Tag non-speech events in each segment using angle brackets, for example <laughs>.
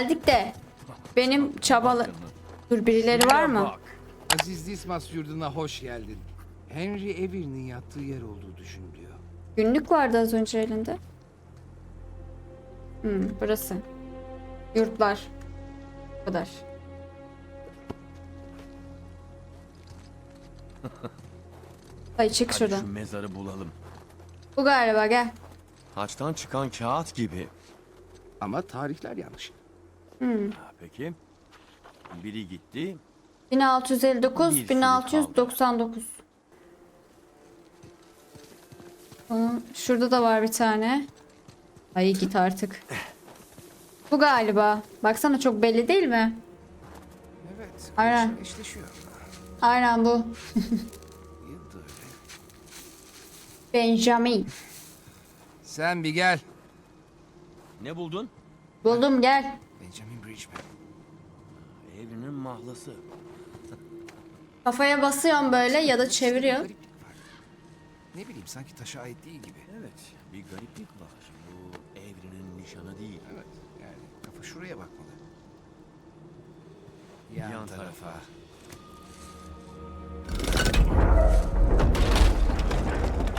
geldik. De benim çabalı... Dur birileri var mı? Aziz Dismas yurduna hoş geldin. Henry Evir'in yattığı yer olduğu düşünülüyor. Günlük vardı az önce elinde. Hmm, burası. Yurtlar. Bu kadar. <laughs> Ay çık Hadi şuradan. şu mezarı bulalım. Bu galiba gel. Haçtan çıkan kağıt gibi. Ama tarihler yanlış. Ha, peki. Biri gitti. 1659, Bir 1699. Onun, şurada da var bir tane. Ay git artık. Bu galiba. Baksana çok belli değil mi? Evet. Aynen. eşleşiyor. Aynen bu. <laughs> Benjamin. Sen bir gel. Ne buldun? Buldum gel. Bridgman. Evrenin mahlası. Kafaya basıyorsun böyle ya da çeviriyor. Gariplik var. Ne bileyim sanki taşa ait değil gibi. Evet, bir gariplik var. Bu evrenin nişanı değil. Evet. Yani kafa şuraya bakmalı. Yan, Yan tarafa. tarafa.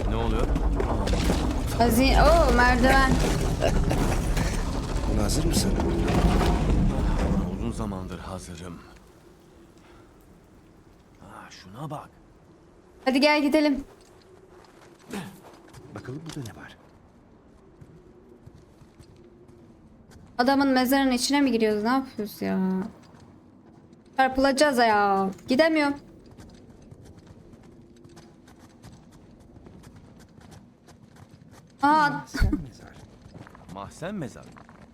Ne oluyor? Hazin... Oo merdiven. Buna hazır mısın? Zamandır hazırım. Aa, şuna bak. Hadi gel gidelim. Bakalım burada ne var? Adamın mezarının içine mi giriyoruz? Ne yapıyoruz ya? Çarpılacağız ya. Gidemiyorum. Aa, Sen mezar. Mahzen mezar.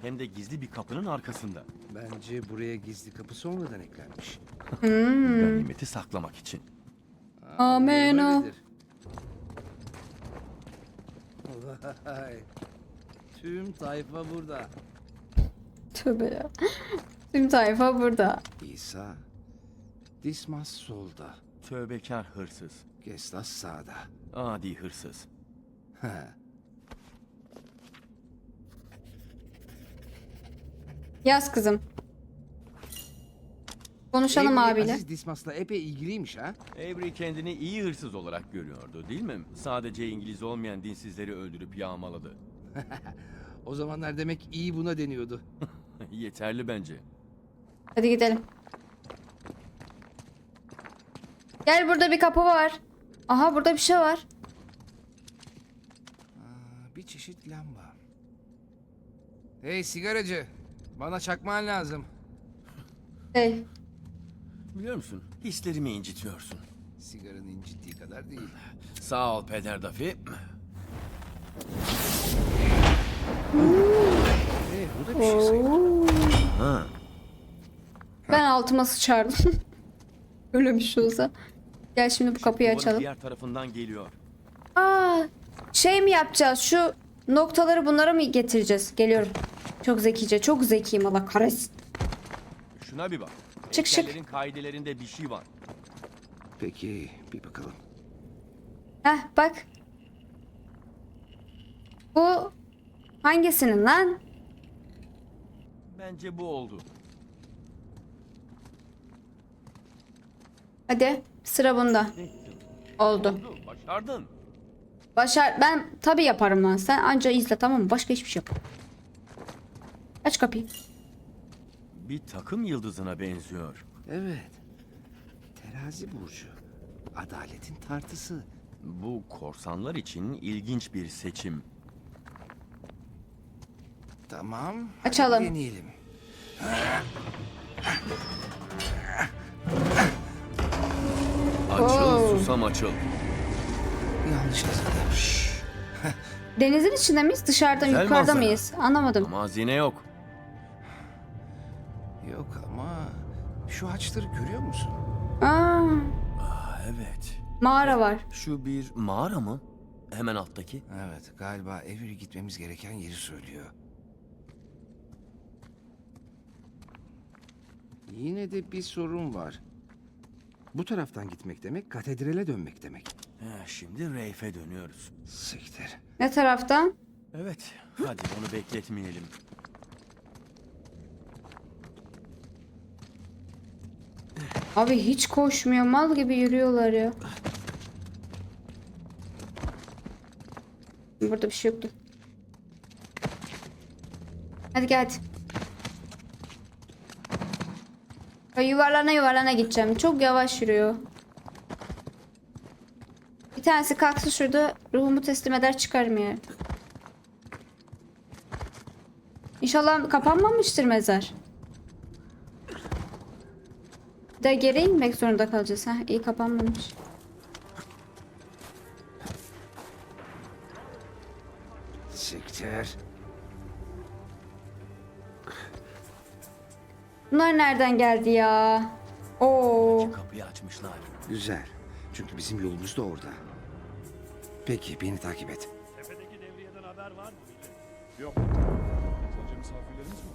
Hem de gizli bir kapının arkasında. Bence buraya gizli kapı sonradan eklenmiş. Ganimeti saklamak için. Amen o. Vay. Tüm tayfa burada. tövbe ya. Tüm tayfa burada. İsa. Dismas solda. Tövbekar hırsız. Gestas sağda. Adi hırsız. Ha. Yaz kızım. Konuşalım Avery, abiyle. Aziz Dismas'la epey ilgiliymiş ha. Avery kendini iyi hırsız olarak görüyordu değil mi? Sadece İngiliz olmayan dinsizleri öldürüp yağmaladı. <laughs> O zamanlar demek iyi buna deniyordu. <laughs> Yeterli bence. Hadi gidelim. Gel burada bir kapı var. Aha burada bir şey var. Aa, bir çeşit lamba. Hey sigaracı. Bana çakman lazım. Hey. Biliyor musun? Hislerimi incitiyorsun. Sigaranın incittiği kadar değil. Sağ ol Peder. Hey, bu da bir şey sayılır. Ha, Ben altıma sıçardım. <laughs> Öyle bir şey olsa. Gel şimdi bu kapıyı açalım. diğer tarafından geliyor. Aa, şey mi yapacağız? Şu noktaları bunlara mı getireceğiz? Geliyorum. Çok zekice. Çok zekiyim Allah kahretsin. Şuna bir bak. Çık, çık. Heykellerin kaidelerinde bir şey var. Peki bir bakalım. Heh bak. Bu hangisinin lan? Bence bu oldu. Hadi sıra bunda. Oldu. Oldu, başardın. Başar ben tabi yaparım lan. Sen anca izle tamam mı? Başka hiçbir şey yap. Aç kapıyı. Bir takım yıldızına benziyor. Evet. Terazi burcu. Adaletin tartısı. Bu korsanlar için ilginç bir seçim. Tamam. Açalım. Deneyelim. Açıl Oo. susam açıl. Yanlış yazıldı. Denizin içinde miyiz? Dışarıdan Güzel yukarıda manzara. mıyız? Anlamadım. Ama hazine. Yok şu ağaçları görüyor musun? Aa, Aa, evet. mağara var. Şu bir mağara mı? Hemen alttaki. Evet galiba Avery gitmemiz gereken yeri söylüyor. Yine de bir sorun var. Bu taraftan gitmek demek katedrale dönmek demek. He, şimdi Reif'e dönüyoruz. Siktir. Ne taraftan? Evet, hadi onu bekletmeyelim. Abi hiç koşmuyor. Mal gibi yürüyorlar ya. Burada bir şey yoktu. Hadi gel hadi. Ya yuvarlana yuvarlana gideceğim. Çok yavaş yürüyor. Bir tanesi kalksın şurada ruhumu teslim eder çıkarım yani. İnşallah kapanmamıştır mezar. Bir daha geri inmek zorunda kalacağız. Ha iyi kapanmamış. Siktir. Bunlar nereden geldi ya? Oo. Kapıyı açmışlar. Güzel. Çünkü bizim yolumuz da orada. Peki beni takip et. Tepedeki devriyeden haber var mı? Yok. Sadece misafirlerimiz mi?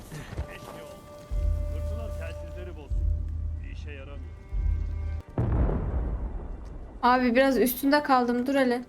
Abi biraz üstünde kaldım. Dur hele.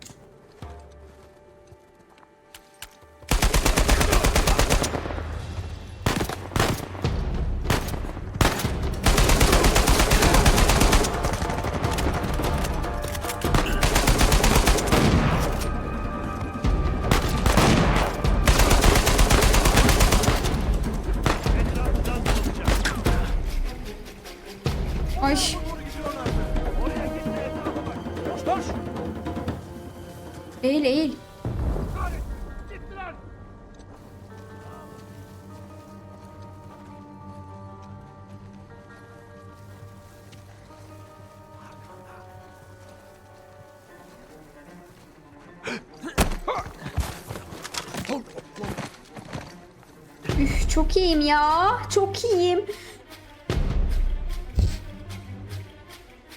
Çok iyiyim ya. Çok iyiyim.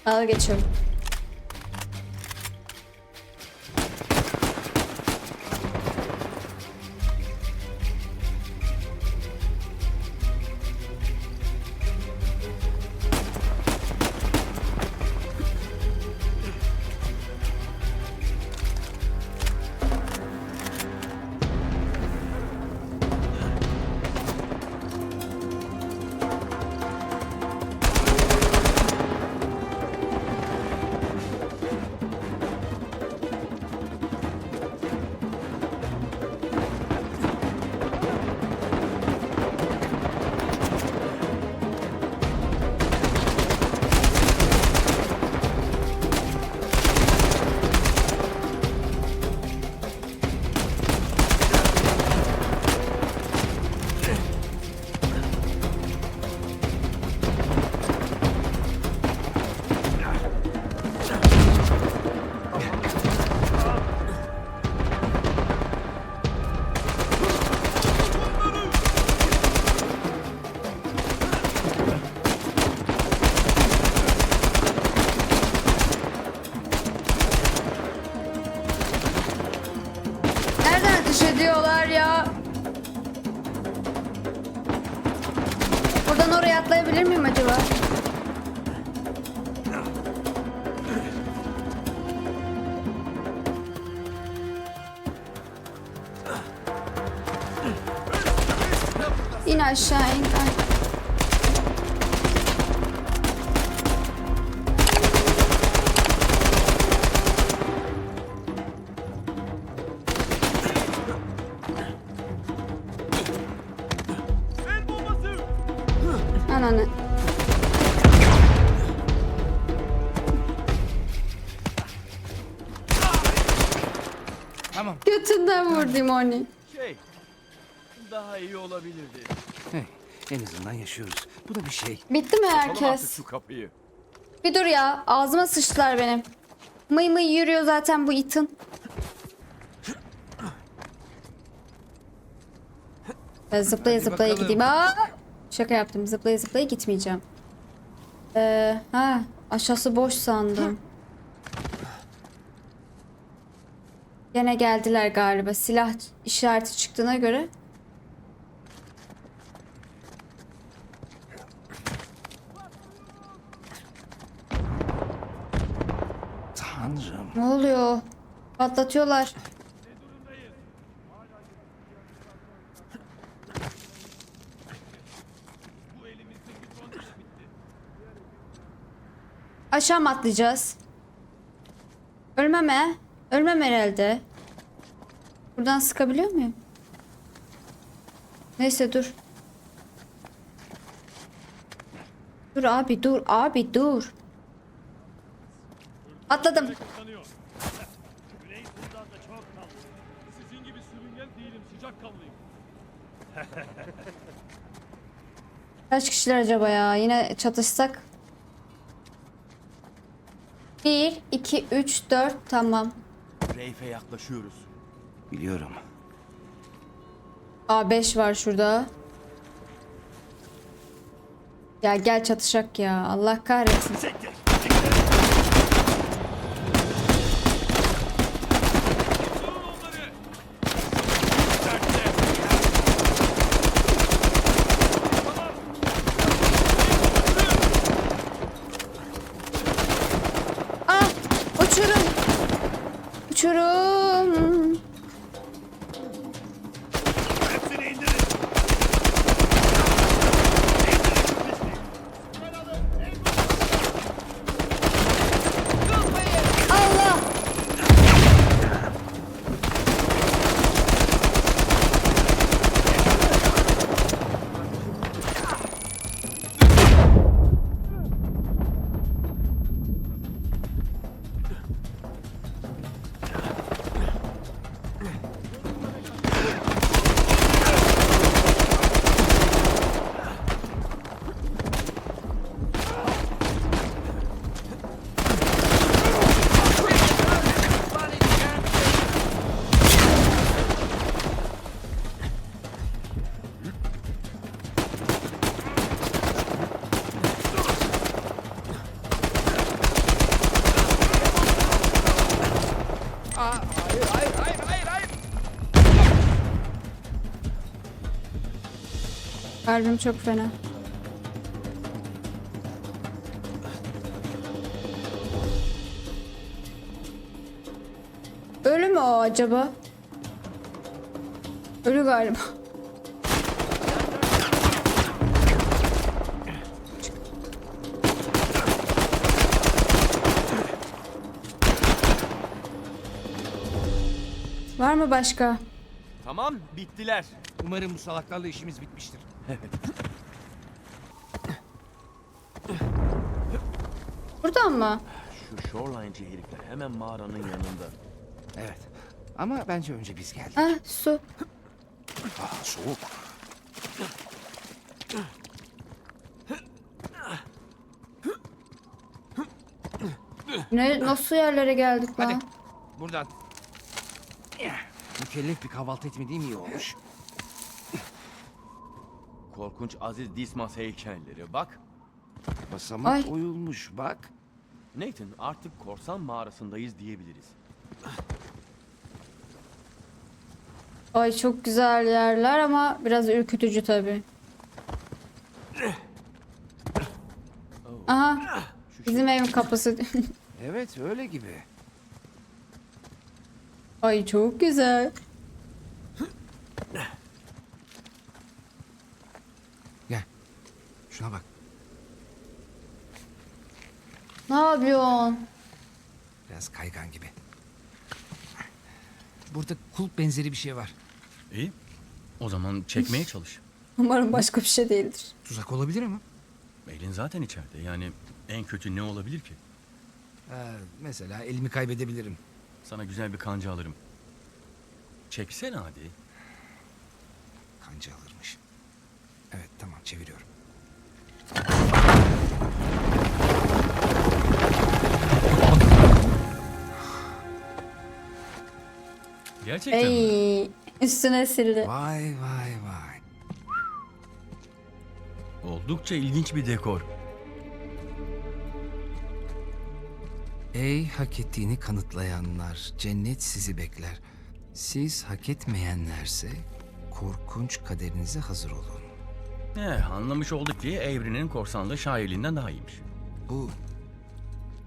Al geçiyorum. Ateş ediyorlar ya? Buradan oraya atlayabilir miyim acaba? İn aşağı in. Ananı. Tamam. Götünden vurdum onu. Şey, daha iyi olabilirdi. Hey, en azından yaşıyoruz. Bu da bir şey. Bitti mi herkes? şu kapıyı. Bir dur ya. Ağzıma sıçtılar benim. Mıy mıy yürüyor zaten bu itin. Ben zıplaya Hadi zıplaya bakalım. gideyim. Aa! Şaka yaptım. Zıplaya zıplaya gitmeyeceğim. Ee, ha, aşağısı boş sandım. Gene geldiler galiba. Silah işareti çıktığına göre. Tanrım. Ne oluyor? Patlatıyorlar. Aşağı mı atlayacağız? Ölmem he. Ölmem herhalde. Buradan sıkabiliyor muyum? Neyse dur. Dur abi dur abi dur. Atladım. Kaç kişiler acaba ya? Yine çatışsak. 1, 2, 3, 4 tamam. Reif'e yaklaşıyoruz. Biliyorum. A5 var şurada. Ya gel çatışak ya. Allah kahretsin. Kalbim çok fena. Ölü mü o acaba? Ölü galiba. Var mı başka? Tamam, bittiler. Umarım bu salaklarla işimiz bitmiştir. Buradan mı? Şu shoreline'ci herifler hemen mağaranın yanında. Evet. Ama bence önce biz geldik. Ah su. Aa, soğuk. Ne, nasıl yerlere geldik Hadi. lan? Buradan. Mükellef bir kahvaltı etmediğim iyi olmuş. Korkunç Aziz Dismas heykelleri. Bak, Basamak Ay. oyulmuş bak. Nathan artık korsan mağarasındayız diyebiliriz. Ay çok güzel yerler ama biraz ürkütücü tabii. Aha. Bizim evin kapısı. <laughs> Evet öyle gibi. Ay çok güzel. Gel. Şuna bak. Ne yapıyorsun? Biraz kaygan gibi. Burada kulp benzeri bir şey var. İyi. O zaman çekmeye çalış. Umarım başka bir şey değildir. Tuzak olabilir mi? Elin zaten içeride. Yani en kötü ne olabilir ki? Ee, mesela elimi kaybedebilirim. Sana güzel bir kanca alırım. Çeksene hadi. Kanca alırmış. Evet tamam çeviriyorum. Gerçekten mi? Ey, üstüne sildi. Vay vay vay. Oldukça ilginç bir dekor. Ey hak ettiğini kanıtlayanlar, cennet sizi bekler. Siz hak etmeyenlerse korkunç kaderinize hazır olun. Eh, anlamış olduk ki Evrin'in korsanlığı şairliğinden daha iyiymiş. Bu,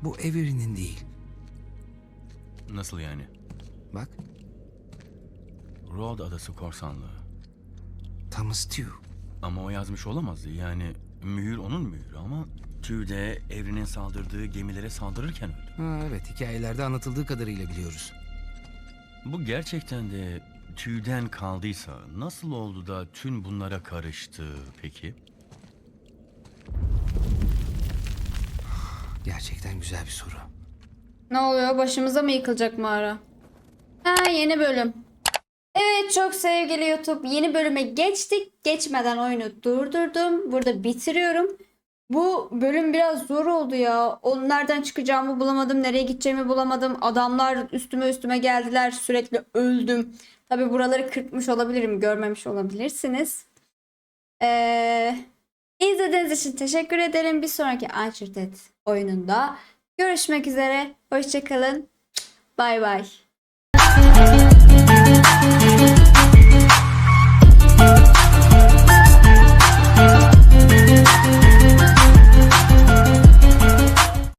bu Avery'nin değil. Nasıl yani? Bak, Rhodes Adası korsanlığı. Thomas Tew. Ama o yazmış olamazdı. Yani mühür onun mühürü ama Tüy de evrenin saldırdığı gemilere saldırırken öldü. Ha, evet hikayelerde anlatıldığı kadarıyla biliyoruz. Bu gerçekten de tüyden kaldıysa nasıl oldu da tüm bunlara karıştı peki? Gerçekten güzel bir soru. Ne oluyor? Başımıza mı yıkılacak mağara? Ha yeni bölüm. Evet çok sevgili YouTube yeni bölüme geçtik. Geçmeden oyunu durdurdum. Burada bitiriyorum. Bu bölüm biraz zor oldu ya. O nereden çıkacağımı bulamadım. Nereye gideceğimi bulamadım. Adamlar üstüme üstüme geldiler. Sürekli öldüm. Tabi buraları kırpmış olabilirim. Görmemiş olabilirsiniz. Ee, izlediğiniz için teşekkür ederim. Bir sonraki Uncharted oyununda görüşmek üzere. Hoşçakalın. Bay bay.